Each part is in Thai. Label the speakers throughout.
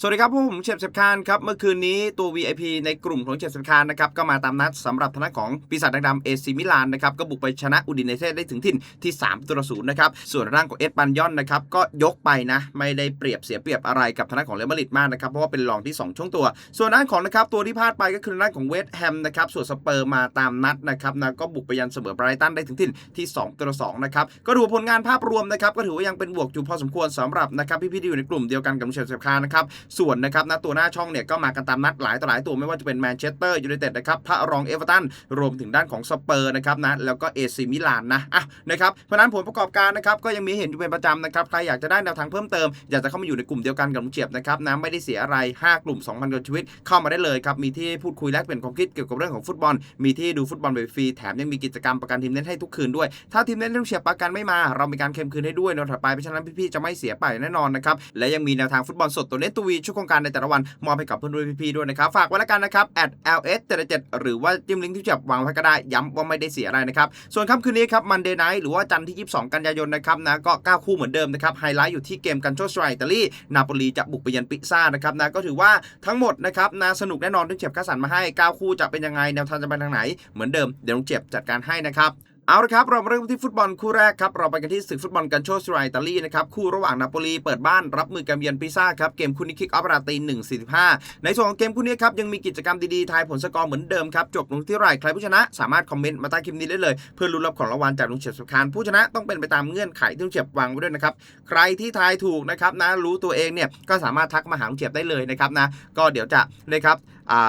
Speaker 1: สวัสดีครับผมเชฟเชฟคานครับ เมื่อคืนนี้ตัว VIP ในกลุ่มของเชฟเชฟคานนะครับ ก็มาตามนัดสำหรับทางด้าของปีศาจดำเอซิมิลานนะครับ ก็บุกไปชนะอุดิเนเซ่ได้ถึงถิ่นที่3ตัวศูนย์นะครับ ส่วนร่างของเอสปันยอนนะครับ ก็ยกไปนะ ไม่ได้เปรียบเสียเปรียบอะไรกับทางด้าของเรอัลมาดริดมากนะครับ เพราะว่าเป็นรองที่ 2 ช่วงตัว ส่วนด้านของนะครับตัวที่พลาดไปก็คือทางด้านของเวสต์แฮมนะครับส่วนสเปอร์มาตามนัดนะครับนะก็บุกไปยันเสมอไบรตันได้ถึงถิ่นที่2ตัว2นะครับก็ดูผลงานภาพรวมนะครับก็ถือว่ายังเป็นบวกอยู่พอสมควรสำหรับนะครับพี่ๆที่อยู่ในกลุ่มเดียวกันกับเชฟเชฟคานนะครับส่วนนะครับนะตัวหน้าช่องเนี่ยก็มากันตามนัดหลายต่อหลายตัวไม่ว่าจะเป็นแมนเชสเตอร์ยูไนเต็ดนะครับพระรองเอเวอร์ตันรวมถึงด้านของสเปอร์นะครับนะแล้วก็เอซีมิลานนะอะนะครับเพราะนั้นผลประกอบการนะครับก็ยังมีเห็นอยู่เป็นประจำนะครับใครอยากจะได้แนวทางเพิ่มเติมอยากจะเข้ามาอยู่ในกลุ่มเดียวกันกับลุงเจียบนะครับนะไม่ได้เสียอะไร 5 กลุ่ม 2,000กว่าชีวิต เข้ามาได้เลยครับมีที่พูดคุยแลกเปลี่ยนความคิดเกี่ยวกับเรื่องของฟุตบอล มีที่ดูฟุตบอลแบบฟรีแถมยังมีกิจกรรมประกันทีมเล่นให้ทุกคืนด้วย ถ้าทีมเล่นลุงเฉียบประกันไม่มา เรามีการเคลมคืนให้ด้วยในวันถัดไปเพราะฉะนั้นพี่ๆจะไม่เสียไปแน่นอนนะครับและยังมีแนวทางฟุตบอลสดตัวเล่นตัววชุดโครงการในแต่ละวันมอบให้กับเพื่อนด้วยพี่ๆด้วยนะครับ ฝากไว้แล้วกันนะครับ at ls 77หรือว่าจิ้มลิงก์ที่เฉียบวางไว้ก็ได้ย้ำว่าไม่ได้เสียอะไรนะครับ ส่วนค่ำคืนนี้ครับมันเดย์ไนท์หรือว่าจันทร์ที่ 22 กันยายนนะครับนะก็ 9 คู่เหมือนเดิมนะครับไฮไลท์อยู่ที่เกมกันโชสไตรอิตาลีนาโปลีจะบุกไปเยือนปิซ่านะครับนะก็ถือว่าทั้งหมดนะครับนะสนุกแน่นอนที่เจ็บคัดสรรมาให้ 9 คู่จะเป็นยังไงแนวทางจะไปทางไหนเหมือนเดิมเดี๋ยวลุงเจ็บจัดการให้นะครับ เอาละครับเรามาเริ่มที่ฟุตบอลคู่แรกครับเราไปกันที่ศึกฟุตบอลกันโชสไตรอิตาลีนะครับคู่ระหว่างนาโปลีเปิดบ้านรับมือกับเยือนปิซ่าครับเกมคู่นี้คิกออฟราตีหนึ่งสี่สิบห้าในส่วนของเกมคู่นี้ครับยังมีกิจกรรมดีๆทายผลสกอร์เหมือนเดิมครับจบลงที่ไรใครผู้ชนะ สามารถคอมเมนต์มาใต้คลิปนี้ได้เลย เพื่อลุ้นรับของรางวัลจากลุงเฉียบสุขานผู้ชนะต้องเป็นไปตามเงื่อนไขที่ลุงเฉียบวางไว้ด้วยนะครับใครที่ทายถูกนะครับนะรู้ตัวเองเนี่ยก็สามารถทักมาหาลุงเฉียบได้เลยนะครับนะก็เดี๋ยวจะนะครับ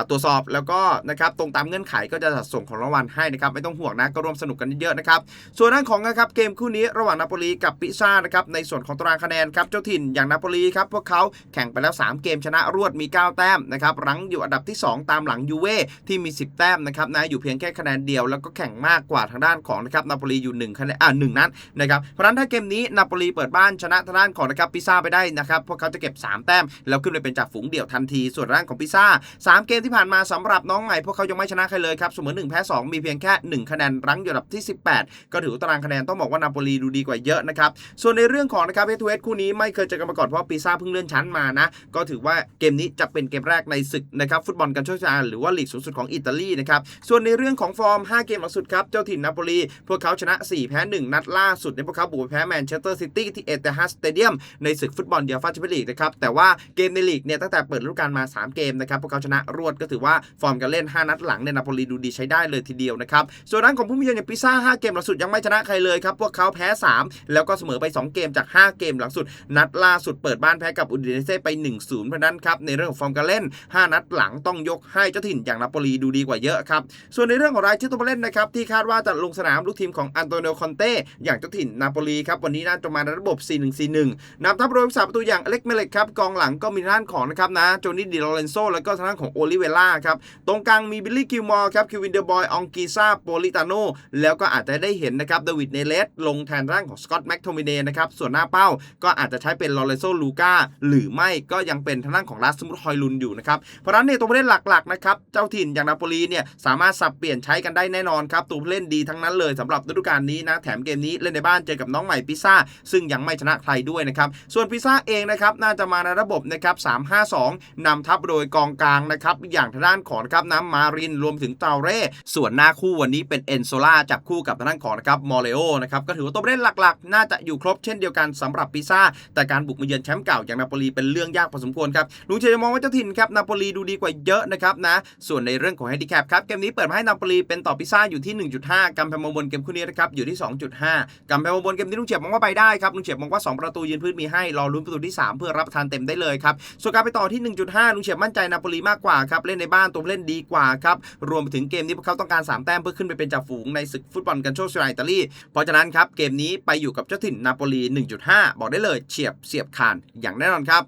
Speaker 1: ตรวจสอบแล้วก็นะครับตรงตามเงื่อนไขก็จะจัดส่งของรางวัลให้นะครับไม่ต้องห่วงนะก็ร่วมสนุกกันเยอะๆนะครับส่วนด้านของนะครับเกมคู่นี้ระหว่างนาโปลีกับปิซ่านะครับในส่วนของตารางคะแนนครับเจ้าถิ่นอย่างนาโปลีครับพวกเขาแข่งไปแล้ว 3 เกมชนะรวดมี 9 แต้มนะครับรั้งอยู่อันดับที่ 2 ตามหลังยูเว่ที่มี 10 แต้มนะครับนะอยู่เพียงแค่คะแนนเดียวแล้วก็แข่งมากกว่าทางด้านของนะครับนาโปลีอยู่1คะแนนอ่าหนึ่งนัดนะครับเพราะฉะนั้นถ้าเกมนี้นาโปลีเปิดบ้านชนะทางด้านของนะครับปิซ่าไปได้นะครับพวกเขาจะเก็บ 3 แต้มแล้วขึ้นไปเป็นจ่าฝูงเดี่ยวทันทีส่วนด้านของปิซ่าสามเกมที่ผ่านมาสำหรับน้องใหม่พวกเขายังไม่ชนะใครเลยครับเสมอ1แพ้2 มีเพียงแค่ 1 คะแนนรั้งอยู่อันดับที่ 18 ก็ถือว่าตารางคะแนนต้องบอกว่านาโปลีดูดีกว่าเยอะนะครับส่วนในเรื่องของนะครับเฮทูเอสคู่นี้ไม่เคยเจอกันมาก่อนเพราะปีซ่าเพิ่งเลื่อนชั้นมานะก็ถือว่าเกมนี้จะเป็นเกมแรกในศึกนะครับฟุตบอลกันโชคชาหรือว่าลีกสูงสุดของอิตาลีนะครับส่วนในเรื่องของฟอร์ม 5 เกมหลังสุดครับเจ้าถิ่นนาโปลีพวกเขาชนะ 4 แพ้ 1 นัดล่าสุดในพวกเขาบุกไปแพ้แมนเชสเตอร์ซิตี้ที่เอเตฮัสสเตเดียมในศึกฟุตบอลเดียฟาแชมเปี้ยนลีกนะครับแต่ว่าเกมในลีกเนี่ยตั้งแต่เปิดฤดูกาลมา 3 เกมนะครับพวกเขาชนะรวดก็ถือว่าฟอร์มการเล่น 5 นัดหลังในยนาโปลีดูดีใช้ได้เลยทีเดียวนะครับส่วนด้านของผู้มีเยือนอย่างปิซ่า5เกมหลังสุดยังไม่ชนะใครเลยครับพวกเขาแพ้ 3 แล้วก็เสมอไป 2 เกมจาก 5 เกมหลังสุด นัดล่าสุดเปิดบ้านแพ้กับอุดิเนเซ่ไป 1-0เพราะนั้นครับในเรื่องของฟอร์มการเล่น 5 นัดหลังต้องยกให้เจ้าถิ่นอย่างนาโปลีดูดีกว่าเยอะครับส่วนในเรื่องของรายชื่อตัวผู้เล่นนะครับที่คาดว่าจะลงสนามลูกทีมของอันโตนิโอคอนเต้อย่างเจ้าถิ่นนาโปลีครับวันนี้น่าจะมาในระบบ 4-1-4-1นำทัพโดยสาประตูอย่างอเล็กเมเล็กครับกองหลังก็มีทางด้านของนะครับนะโจนี่ดิโลเรนโซแล้วก็ทางด้านของโอลิเวล่าครับตรงกลางมีบิลลี่กิลมอร์ครับคิวินเดอร์บอยองกีซาโปลิตาโนแล้วก็อาจจะได้เห็นนะครับเดวิดเนเลสลงแทนร่างของสกอตแม็กโทมิเนนะครับส่วนหน้าเป้าก็อาจจะใช้เป็นลอเรนโซลูกาหรือไม่ก็ยังเป็นทางด้านของลาสมุทฮอยลุนอยู่นะครับเพราะฉะนั้นเนี่ยตัวผู้เล่นหลักๆนะครับเจ้าถิ่นอย่างนาโปลีเนี่ยสามารถสับเปลี่ยนใช้กันได้แน่นอนครับตัวผู้เล่นดีทั้งนั้นเลยสำหรับฤดูกาลนี้นะแถมเกมนี้เล่นในบ้านเจอกับน้องใหม่พิซซ่าซึ่งยังไม่ชนะใครด้วยนะครับส่วนพิซซ่าเองนะครับน่าจะมาในระบบนะครับ3-5-2นำทัพโดยกองกลางนะครับอย่างทางด้านของนะครับน้ำมารินรวมถึงเตาเร่ส่วนหน้าคู่วันนี้เป็นเอนโซล่าจับคู่กับทางด้านของนะครับมอเลโอนะครับก็ถือว่าตัวเล่นหลักๆ น่าจะอยู่ครบเช่นเดียวกันสำหรับพิซ่าแต่การบุกมาเยือนแชมป์เก่าอย่างนาโปลีเป็นเรื่องยากพอสมควรครับลุงเชยมองว่าเจ้าถิ่นครับนาโปลีดูดีกว่าเยอะนะครับนะส่วนในเรื่องของแฮนดิแคปครับเกมนี้เปิดมาให้นาโปลีเป็นต่อพิซ่าอยู่ที่ 1.5กำแพงมบนเกมคู่นี้นะครับอยู่ที่ 2.5กำแพมองบนเกมนี้ลุงเฉียบมองว่าไปได้ครับลุงเฉียบมองว่า 2 ประตูยืนพื้นมีให้รอลุ้นประตูที่ 3 เพื่อรับทานเต็มได้เลยครับส่วนการไปต่อที่ 1.5 ลุงเฉียบมั่นใจนาโปลีมากกว่าครับเล่นในบ้านตัวเล่นดีกว่าครับรวมไปถึงเกมนี้พวกเขาต้องการ 3 แต้มเพื่อขึ้นไปเป็นจ่าฝูงในศึกฟุตบอลกันโชคชลาอิตาลีเพราะฉะนั้นครับเกมนี้ไปอยู่กับเจ้าถิ่นนาโปลี 1.5 บอกได้เลยเฉียบเสียบคานอย่างแน่นอนครับ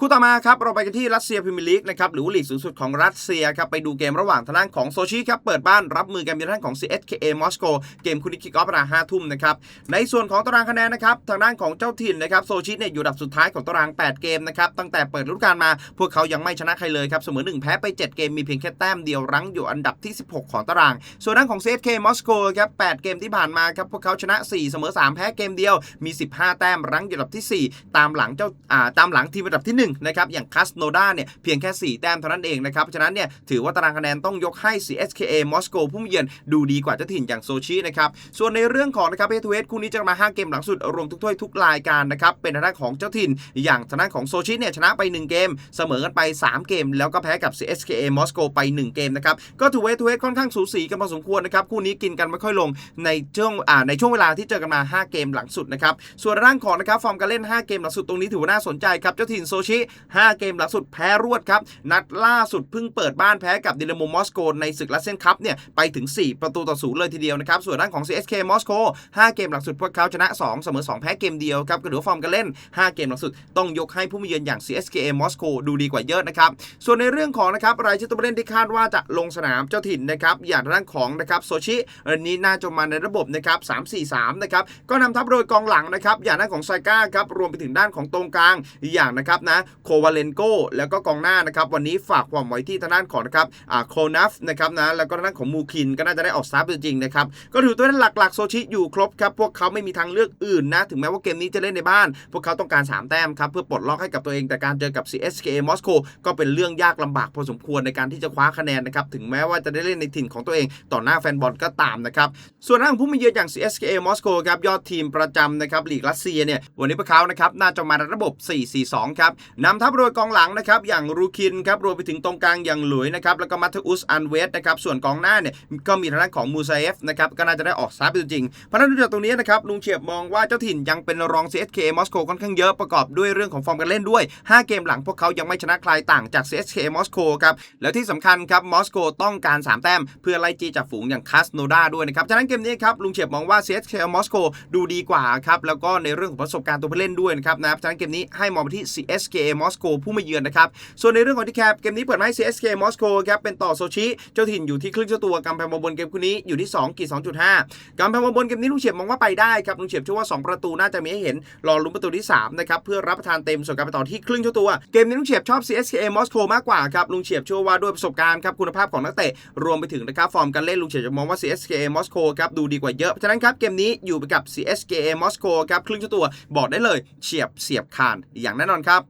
Speaker 1: คู่ต่อมาครับเราไปกันที่รัสเซียพรีเมียร์ลีกนะครับหรือว่าลีกสูงสุดของรัสเซียครับไปดูเกมระหว่างทางด้านของโซชิครับเปิดบ้านรับมือกันในทางด้านของ CSKA มอสโกเกมคู่นี้คิกออฟเวลาห้าทุ่มนะครับในส่วนของตารางคะแนนนะครับทางด้านของเจ้าถิ่นนะครับโซชิเนี่ยอยู่อันดับสุดท้ายของตาราง 8 เกมนะครับตั้งแต่เปิดฤดูกาลมา พวกเขายังไม่ชนะใครเลยครับเสมอ1แพ้ไป 7 เกมมีเพียงแค่แต้มเดียวรั้งอยู่อันดับที่ 16 ของตาราง ส่วนด้านของ CSK มอสโกครับ8เกมที่ผ่านมาครับพวกเขาชนะ 4 เสมอ 3 แพ้เกมเดียวมี 15 แต้มรั้งอยู่อันดับที่ 4 ตามหลังเจ้าอ่าตามหลังทีมอันดับที่1นะครับอย่างคัสโนดาเนี่ยเพียงแค่ 4 แต้มเท่านั้นเองนะครับ ฉะนั้นเนี่ยถือว่าตารางคะแนนต้องยกให้ CSKA มอสโกผู้เยือนดูดีกว่าเจ้าถิ่นอย่างโซชินะครับส่วนในเรื่องของนะครับเฮทูเวสคู่นี้จะมา 5 เกมหลังสุดรวมทุกถ้วยทุกรายการนะครับเป็นทางด้านของเจ้าถิ่น อย่างทางด้านของโซชิเนี่ยชนะไป 1 เกม เสมอกันไป 3 เกม แล้วก็แพ้กับ CSKA มอสโกไป 1 เกมนะครับก็ถือว่าเฮทูเวสค่อนข้างสูสีกันพอสมควรนะครับคู่นี้กินกันไม่ค่อยลงในช่วงอ่าในช่วงเวลาที่เจอกันมา 5 เกมหลังสุดนะครับส่วนร่างของนะครับฟอร์มการเล่น 5 เกมหลังสุดตรงนี้ถือว่าน่าสนใจครับเจ้าถิ่นโซชิ5 เกมหลังสุดแพ้รวดครับ นัดล่าสุดเพิ่งเปิดบ้านแพ้กับดินาโมมอสโกในศึกลัสเซนคัพเนี่ยไปถึง 4 ประตูต่อศูนย์เลยทีเดียวนะครับ ส่วนด้านของ CSK มอสโก5เกมหลังสุดพวกเขาชนะ 2 เสมอ 2 แพ้เกมเดียวครับก็ถือว่าฟอร์มการเล่น 5 เกมหลังสุดต้องยกให้ผู้มาเยือนอย่าง CSK มอสโกดูดีกว่าเยอะนะครับ ส่วนในเรื่องของนะครับรายชื่อตัวผู้เล่นที่คาดว่าจะลงสนามเจ้าถิ่นนะครับอย่างทางด้านของนะครับโซชิอันนี้น่าจะมาในระบบนะครับ3-4-3นะครับก็นำทัพโดยกองหลังนะครับอย่างด้านของไซก้าครับรวมไปถึงด้านของตรงกลางอย่างนะครับนะโควาเลนโกแล้วก็กองหน้านะครับวันนี้ฝากความไว้ที่ทางด้านของนะครับอ่าโคนัฟนะครับนะแล้วก็ทางด้านของมูคินก็น่าจะได้ออกสตาร์ทจริงๆนะครับก็ถือตัวเล่นหลักๆโซชิอยู่ครบครับพวกเขาไม่มีทางเลือกอื่นนะถึงแม้ว่าเกมนี้จะเล่นในบ้าน พวกเขาต้องการ 3 แต้มครับเพื่อปลดล็อกให้กับตัวเองแต่การเจอกับ CSKA มอสโกก็เป็นเรื่องยากลำบากพอสมควรในการที่จะคว้าคะแนนนะครับถึงแม้ว่าจะได้เล่นในถิ่นของตัวเองต่อหน้าแฟนบอลก็ตามนะครับส่วนทางผู้มาเยือนอย่าง CSKA มอสโกครับยอดทีมประจำนะครับลีกรัสเซียเนี่ยวันนี้พวกเขานะครับน่าจะมาในระบบ 4-4-2 ครับนำทัพโดยกองหลังนะครับอย่างรูคินครับรวมไปถึงตรงกลางอย่างหลุยนะครับแล้วก็มัตเตอุสอันเวสนะครับส่วนกองหน้าเนี่ยก็มีทางด้านของมูซาเอฟนะครับก็น่าจะได้ออกสตาร์ทจริงๆเพราะนั้นดูจากตรงนี้นะครับลุงเฉียบมองว่าเจ้าถิ่นยังเป็นรอง CSK มอสโกค่อนข้างเยอะประกอบด้วยเรื่องของฟอร์มการเล่นด้วย 5 เกมหลังพวกเขายังไม่ชนะใครต่างจาก CSK มอสโกครับแล้วที่สำคัญครับมอสโกต้องการ 3 แต้ม เพื่อไล่จีจากฝูงอย่างคาสโนดาด้วยนะครับฉะนั้นเกมนี้ครับลุงเฉียบมองว่า CSK มอสโกดูดีกว่าครับแล้วก็ในเรื่องของประสบการณ์ตัวผู้เล่นด้วยนะครับนะฉะนั้นเกมนี้ให้มองไปที่ CSK มอสโกผู้มาเยือนนะครับ ส่วนในเรื่องของที่แคปเกมนี้เปิดมาให้ CSK มอสโกครับเป็นต่อโซชิ เจ้าถิ่นอยู่ที่ครึ่งเจ้าตัวกำแพงบนเกมคู่นี้อยู่ที่2กีด2.5กำแพงบนเกมนี้ลุงเฉียบมองว่าไปได้ครับลุงเฉียบเชื่อว่า 2 ประตูน่าจะมีให้เห็นรอลุ้นประตูที่3นะครับเพื่อรับประทานเต็มส่วนการไปต่อที่ครึ่งเจ้าตัวเกมนี้ลุงเฉียบชอบ CSK มอสโกมากกว่าครับลุงเฉียบเชื่อว่าด้วยประสบการณ์ครับคุณภาพของนักเตะรวมไปถึงนะครับฟอร์มการเล่นลุงเฉียบจะมองว่า CSK มอสโกครับดูดีกว่าเยอะฉะนั้นครับเกมนี้อยู่ไปกับ CSK มอสโกครับครึ่งเจ้าตัวบอกได้เลยเฉียบเสียบคานอย่างแน่นอนครับ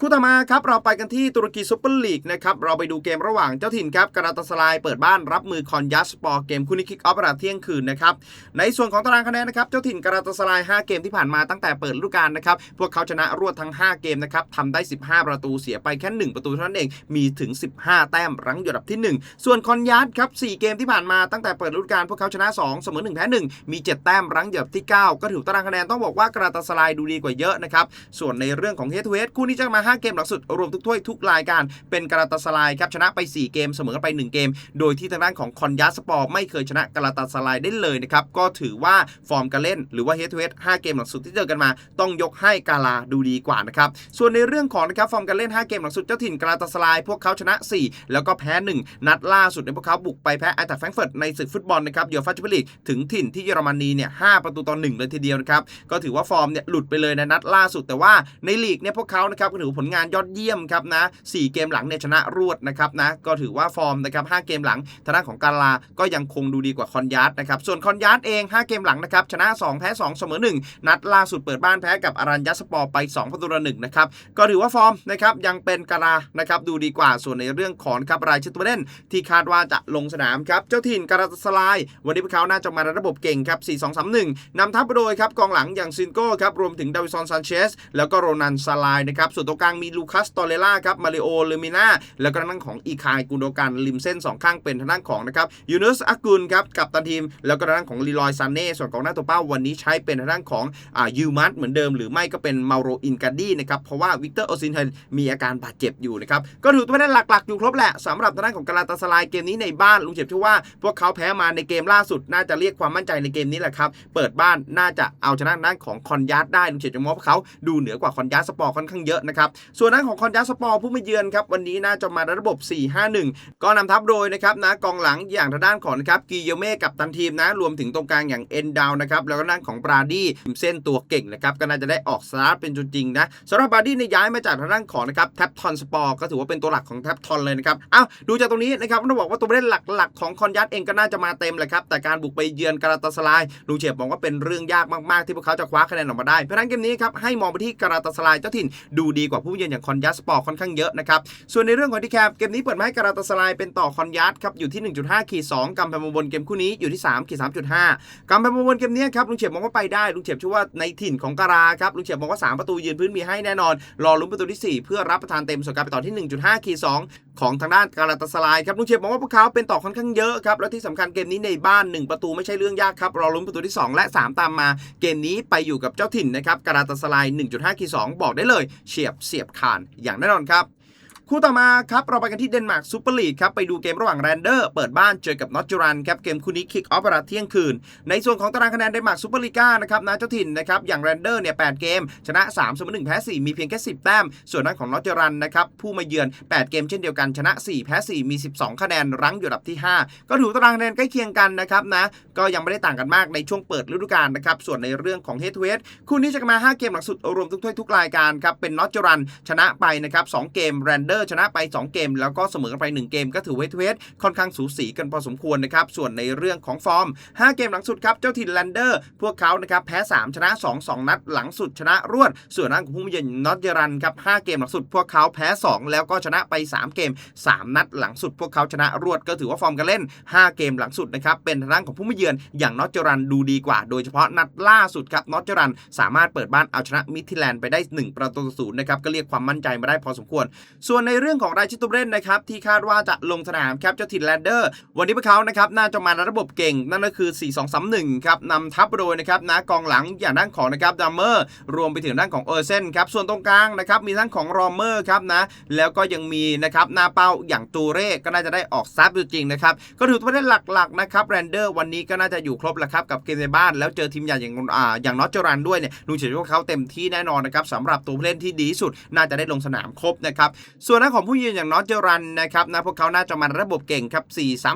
Speaker 1: คู่ต่อมาครับเราไปกันที่ตุรกีซุปเปอร์ลีกนะครับเราไปดูเกมระหว่างเจ้าถิ่นครับกราตาสลายเปิดบ้านรับมือคอนยัสปอร์เกมคู่นี้คิกออฟเวลาเที่ยงคืนนะครับในส่วนของตารางคะแนนนะครับเจ้าถิ่นกราตาสลาย 5 เกมที่ผ่านมาตั้งแต่เปิดฤดูกาลนะครับพวกเขาชนะรวดทั้ง 5 เกมนะครับทำได้ 15 ประตูเสียไปแค่ 1 ประตูเท่านั้นเองมีถึง 15 แต้มรั้งอยู่อันดับที่ 1 ส่วนคอนยัสครับ4เกมที่ผ่านมาตั้งแต่เปิดฤดูกาลพวกเขาชนะ 2 เสมอ1แพ้1มี 7 แต้มรั้งอยู่อันดับที่ 9 ก็ถือตารางคะแนนต้องบอกว่ากราตาสลายดูดีกว่าเยอะนะครับส่วนในเรื่องของเฮดทูเฮดคู่นี้จะมา5 เกมหลังสุด รวมทุกถ้วยทุกรายการ เป็นการาตาสลายครับชนะไป 4 เกมเสมอกันไป 1 เกม โดยที่ทางด้านของคอนยาสปอร์ไม่เคยชนะการาตาสลายได้เลยนะครับก็ถือว่าฟอร์มการเล่นหรือว่าเฮดทูเฮด5เกมหลังสุดที่เจอกันมา ต้องยกให้กาลาดูดีกว่านะครับส่วนในเรื่องของนะครับฟอร์มการเล่น 5 เกมหลังสุดเจ้าถิ่นการาตาสลายพวกเขาชนะ 4 แล้วก็แพ้ 1 นัดล่าสุดในพวกเขาบุกไปแพ้ไอแตกแฟรงเฟิร์ตในศึกฟุตบอลนะครับเยูฟ่าชมเปลีกถึงถิ่นที่เยอรมนีเนี่ย5ประตูต่อ1เลยทีเดียวนะครับก็ถือว่าฟอร์มเนี่ยหลุดไปเลยในนัดล่าสุดแต่ว่าในลีกเนี่ยพวกเขานะครับก็ถือผลงานยอดเยี่ยมครับนะ4เกมหลังเนี่ยชนะรวดนะครับนะก็ถือว่าฟอร์มนะครับ5เกมหลังทางด้านของกาลาก็ยังคงดูดีกว่าคอนยาร์ดนะครับส่วนคอนยาร์ดเอง 5 เกมหลังนะครับชนะ 2 แพ้ 2 เสมอ 1 นัดล่าสุดเปิดบ้านแพ้กับอารัญญสปอร์ไป2ประตูต่อ1นะครับก็ถือว่าฟอร์มนะครับยังเป็นกาลานะครับดูดีกว่าส่วนในเรื่องของครับรายชื่อตัวเล่นที่คาดว่าจะลงสนามครับเจ้าถิ่นการาสลาย วันนี้พวกเขาน่าจะมาในระบบเก่งครับ4-2-3-1นำทัพโดยครับกองหลังอย่างซินโก้ครับรวมถึงดาวิซอนซานเชสแล้วก็โรนันซาลายนะครับส่วนตรงกางมีลูคัสตอเรล่าครับมาริโอเลมิน่าแล้วก็ทางด้านของอีคายกุนโดกันริมเส้น 2 ข้างเป็นทางด้านของนะครับยูนุสอากุลครับกับตันทีม แล้วก็ทางด้านของลีลอยซานเน่ส่วนกองหน้าตัวเป้าวันนี้ใช้เป็นทางด้านของอ่ายูมัสเหมือนเดิม หรือไม่ก็เป็นมาโรอินการดี้นะครับเพราะว่าวิกเตอร์โอซินเทนมีอาการบาดเจ็บอยู่นะครับก็ถือว่าได้หลักๆอยู่ครบแหละสำหรับทางด้านของกาลาตาสลายเกมนี้ในบ้านลุงเจ็บเชื่อว่า พวกเขาแพ้มาในเกมล่าสุดน่าจะเรียกความมั่นใจในเกมนี้แหละครับเปิดบ้านน่าจะเอาชนะด้านของคอนยัสได้ลุงเจ็บจะมองว่าเขาดูเหนือกว่าคอนยัสสปอร์ค่อนข้างเยอะนะครับส่วนด้านของคอนยัสสปอร์ผู้มาเยือนครับวันนี้น่าจะมาในระบบ 4-5-1 ก็นำทัพโดยนะครับนะกองหลังอย่างทางด้านของนะครับกิโยเม่กับตันทีมนะรวมถึงตรงกลางอย่างเอ็นดาวนะครับแล้วก็ด้านของบราดี้เส้นตัวเก่งนะครับก็น่าจะได้ออกสตาร์ทเป็นจริงๆนะสำหรับบราดี้ในยย้ายมาจากทางด้านของนะครับแท็บทอนสปอร์ก็ถือว่าเป็นตัวหลักของแท็บทอนเลยนะครับอ้าวดูจากตรงนี้นะครับต้องบอกว่าตัวผู้เล่นหลักๆของคอนยัสเองก็น่าจะมาเต็มแหละครับแต่การบุกไปเยือนกาลาตาสลายลุงเฉียบบอกว่าเป็นเรื่องยากมากๆ ที่พวกเขาจะคว้าคะแนนออกมาได้เพราะฉะนั้นเกมนี้ครับให้มองไปที่กาลาตาสลายเจ้าถิ่นดูดีกว่าผู้เยือนอย่างคอนยัสปอร์ค่อนข้างเยอะนะครับส่วนในเรื่องของที่แคปเกมนี้เปิดมาให้การาตาสลายเป็นต่อคอนยัสครับอยู่ที่ 1.5ขีด2กำแพงบนเกมคู่นี้อยู่ที่3ขีด3.5กำแพงบนเกมนี้ครับลุงเฉียบมองว่าไปได้ลุงเฉียบเชื่อว่าในถิ่นของการาครับลุงเฉียบมองว่าสามประตูยืนพื้นมีให้แน่นอน รอลุ้นประตูที่ 4 เพื่อรับประทานเต็มส่วนการไปต่อที่ 1.5ขีด2ของทางด้านการาตาสลายครับลุงเฉียบมองว่าพวกเขาเป็นต่อค่อนข้างเยอะครับและที่สำคัญเกมนี้ในบ้าน 1 ประตูไม่ใช่เรื่องยากครับรอลุ้นประตูที่ 2 และ 3 ตามมา เกมนี้ไปอยู่กับเจ้าถิ่นนะครับการาตาสลาย1.5ขีด2บอกได้เลยเฉียบเสียบคานอย่างแน่นอนครับ คู่ต่อมาครับเราไปกันที่เดนมาร์กซูเปอร์ลีกครับไปดูเกมระหว่างแรนเดอร์เปิดบ้านเจอกับนอตจูรันครับเกมคู่นี้คิกออฟเวลาเที่ยงคืน ในส่วนของตารางคะแนนเดนมาร์กซูเปอร์ลีกานะครับนะเจ้าถิ่นนะครับอย่างแรนเดอร์เนี่ย8เกม ชนะ3เสมอ1แพ้4มีเพียงแค่ 10 แต้ม ส่วนนั้นของนอตจูรันนะครับผู้มาเยือน 8 เกมเช่นเดียวกันชนะ 4 แพ้ 4 มี 12 คะแนนรั้งอยู่อันดับที่ 5 ก็ถือตารางคะแนนใกล้เคียงกันนะครับนะก็ยังไม่ได้ต่างกันมากในช่วงเปิดฤดูกาลนะครับส่วนในเรื่องของเฮดทูเฮดคู่นี้จะมา 5 เกมหลังสุดรวมทุกถ้วยทุกรายการครับเป็นนอตจูรันชนะไปนะครับ2เกมแรนเดอร์ชนะไป 2 เกม แล้วก็เสมอกันไป 1 เกม ก็ถือเวทเวทค่อนข้างสูสีกันพอสมควรนะครับ ส่วนในเรื่องของฟอร์ม 5 เกมหลังสุดครับ เจ้าถิ่นแลนเดอร์ พวกเขานะครับแพ้ 3 ชนะ 2 2 นัดหลังสุดชนะรวด ส่วนนัดของผู้มาเยือนนอตเยอรันครับ5เกมหลังสุดพวกเขาแพ้ 2 แล้วก็ชนะไป 3 เกม 3 นัดหลังสุด พวกเขาชนะรวดก็ถือว่าฟอร์มการเล่น 5 เกมหลังสุดนะครับเป็นทางด้านของผู้มาเยือนอย่างนอตเยอรันดูดีกว่า โดยเฉพาะนัดล่าสุดครับนอตเยอรันสามารถเปิดบ้านเอาชนะมิทิแลนด์ไปได้ 1 ประตูต่อศูนย์นะครับก็เรียกความมั่นใจมาได้พอสมควร ส่วนในเรื่องของรายชื่อตัวเล่นนะครับที่คาดว่าจะลงสนามครับเจ้าถิ่นแลนเดอร์ วันนี้พวกเขานะครับน่าจะมาในระบบเก่ง นั่นก็คือ 4-2-3-1 ครับนำทัพโดยนะครับนะกองหลังอย่างด้านของนะครับดัมเมอร์รวมไปถึงด้านของเออร์เซนครับส่วนตรงกลางนะครับมีด้านของรอมเมอร์ครับนะแล้วก็ยังมีนะครับหน้าเป้าอย่างตูเร่ก็น่าจะได้ออกซับจริงนะครับก็ถือว่าได้หลักๆนะครับแรนเดอร์วันนี้ก็น่าจะอยู่ครบแล้วครับกับเกมในบ้านแล้วเจอทีมใหญ่อย่างอ่าอย่างนอตเจอรันด้วยเนี่ยลุงเฉยว่าเขาเต็มที่แน่นอนนะครับสำหรับตัวผู้เล่นที่ดีสุด น่าจะได้ลงสนามครบนะครับส่วนด้านของผู้ยืนอย่างนอตเจอรันนะครับนะพวกเขาน่าจะมาระบบเก่งครับ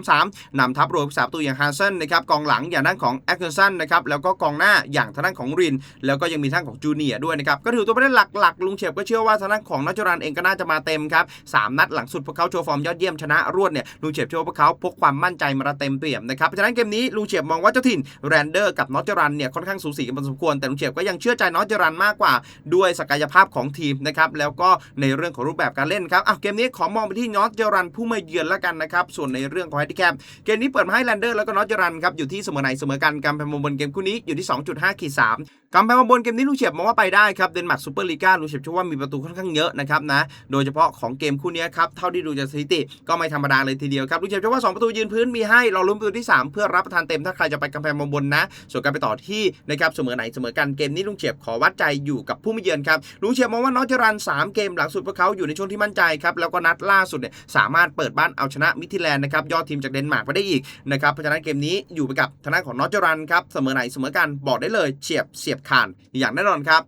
Speaker 1: 4-3-3 นำทัพโรยผู้สาประตูอย่างฮาร์เซนนะครับกองหลังอย่างด้านของแอคเ r อร์สันนะครับแล้วก็กองหน้าอย่างทางด้านของริน แล้วก็ยังมีทางด้านของจูเนียด้วยนะครับก็ถือตัวผู้เล่นหลักๆลุงเฉียบก็เชื่อว่าทางด้านของนอตเจอรันเองก็น่าจะมาเต็มครับสามนัดหลังสุดพวกเขาโชว์ฟอร์มยอดเยี่ยมชนะรวดเนี่ยลุงเฉียบเชื่อว่าพวกเขาพกความมั่นใจมาเต็มเปี่ยมนะครับเพราะฉะนั้นเกมนี้ลุงเฉียบมองว่าเจ้าถิ่นแรนเดอร์กับนอตเจอรันเนี่ยค่อนข้างสูสีกันพอสมควรแต่ลุงเฉียบก็ยังเชื่อใจนอตเจอรันมากกว่า ด้วยศักยภาพของทีมนะครับแล้วก็ในเรื่องของรูปแบบการเล่นครับอะเกมนี้ขอมองไปที่นอตเจอรันผู้มาเยือนแล้วกันนะครับ ส่วนในเรื่องของแฮนดิแคปเกมนี้เปิดมาให้แลนเดอร์แล้วก็นอตเจอรันครับอยู่ที่เสมอไหนเสมอกันกำแพงมุมบนเกมคู่นี้อยู่ที่ 2.5ขีด3 กำแพงมุมบนเกมนี้ลุงเฉียบมองว่าไปได้ครับ เดนมาร์กซูเปอร์ลีกาลุงเฉียบเชื่อว่ามีประตูค่อนข้างเยอะนะครับนะ โดยเฉพาะของเกมคู่นี้ครับ เท่าที่ดูจากสถิติก็ไม่ธรรมดาเลยทีเดียวครับลุงเฉียบเชื่อว่าสองประตูยืนพื้นมีให้ เราลุ้นประตูที่สามเพื่อรับประทานเต็มถ้าใครจะไปกำแพงมุมบนนะ ส่วนการไปต่อที่นะครับเสมอไหนเสมอกันเกมนี้ลุงเฉียบขอวัดใจอยู่กับผู้มาเยือนครับลุงเฉียบมองว่านอตจรัน3เกมหลังสุดพวกเขาอยู่ในช่วงที่มั่นใจครับแล้วก็นัดล่าสุดเนี่ยสามารถเปิดบ้านเอาชนะมิทิแลนด์นะครับยอดทีมจากเดนมาร์กไปได้อีกนะครับเพราะฉะนั้นเกมนี้อยู่ไปกับทางด้านของนอจรันครับเสมอไหนเสมอกันบอกได้เลยเฉียบเสียบคารอย่างแน่นอนครับ